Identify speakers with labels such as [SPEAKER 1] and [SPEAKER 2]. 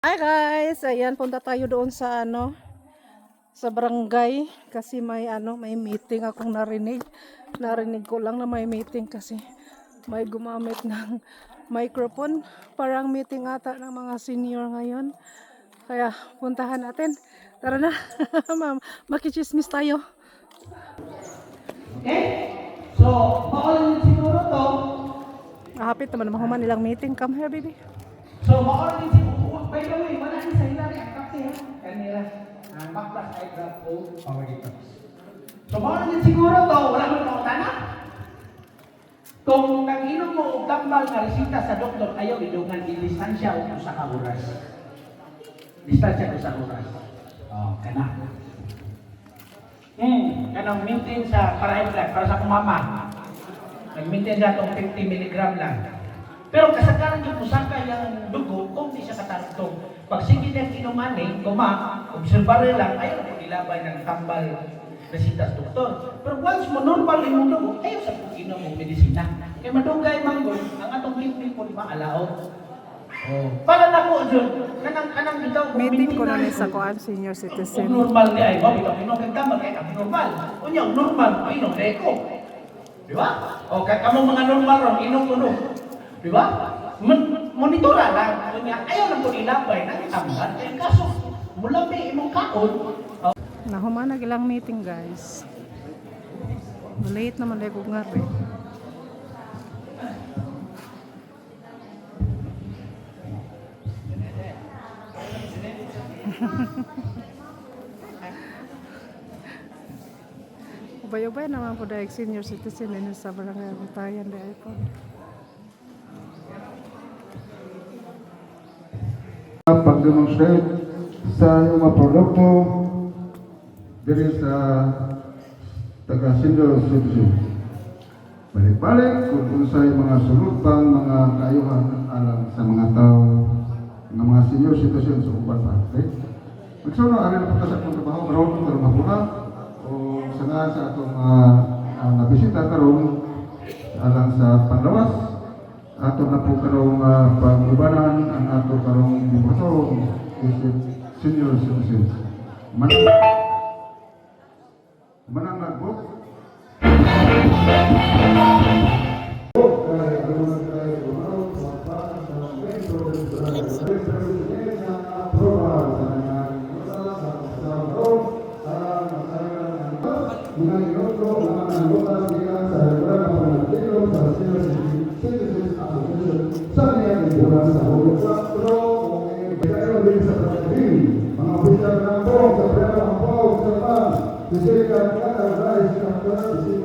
[SPEAKER 1] Hi guys, ayan punta tayo doon sa ano sa barangay kasi may ano may meeting akong narinig. Narinig ko lang na may meeting kasi may gumamit ng microphone. Parang meeting ata ng mga senior ngayon. Kaya puntahan natin. Tara na. Ma'am, makichismis tayo.
[SPEAKER 2] Okay? So, bawal siguro to.
[SPEAKER 1] Ahapit naman mahuman nilang meeting. Come here, baby.
[SPEAKER 2] So, siguro. Bawal din siguro to. Wala mo na utana. Kung nag-inom mo og tambal nga resita sa doktor, ayaw idungan di distansya o sa ka oras. Distansya o sa oras. Oh, kana. Hmm, kanang maintain sa para blood, para sa kumama. Nag-maintain siya itong 50 mg lang. Pero kasagaran yung pusaka yung dugo, kung di siya katartong. Pag sige niya kinumani, kuma, observare lang, ayaw na ilabay ng tambal resitas doktor. Pero once mo normal yung dugo, ayaw sa pagkinom mo medisina. Kaya madugay manggol, ang atong limpin po di maalaot. Oh. Para na po, Jun, kanang kanang ikaw,
[SPEAKER 1] Meeting ko na ni sa kuan senior
[SPEAKER 2] Kung
[SPEAKER 1] citizen.
[SPEAKER 2] normal di ay, oh, ito pinom ng tama, kaya kami normal. Kunya, normal, pinom na eko. Di ba? O, kaya kamong mga normal ron, inom ko no. Di ba? Mon- monitora lang. Kunya, ayaw lang ko ilabay, nagtamban. Kaya kaso, mula may imong kaon, oh,
[SPEAKER 1] Nahuman na ilang meeting guys. Late naman dahil ko nga rin. Ubay-ubay naman po dahil senior citizen din sa barangay Butayan dahil po.
[SPEAKER 3] pag-demonstrate sa mga produkto diri sa taga single citizen. Balik-balik kung unsay mga sulutang mga kaayuhan alang sa mga tao ng mga senior citizen sa uban pa. Okay? Magsuno, na punta sa akong trabaho karon karon hapuna o sa nga sa atong uh, uh, nabisita karon alang sa panlawas ato na po karong uh, pag-ubanan ang ato karong diboto isip senior citizens. Manang বানান রাখব Thank you. Sa Prema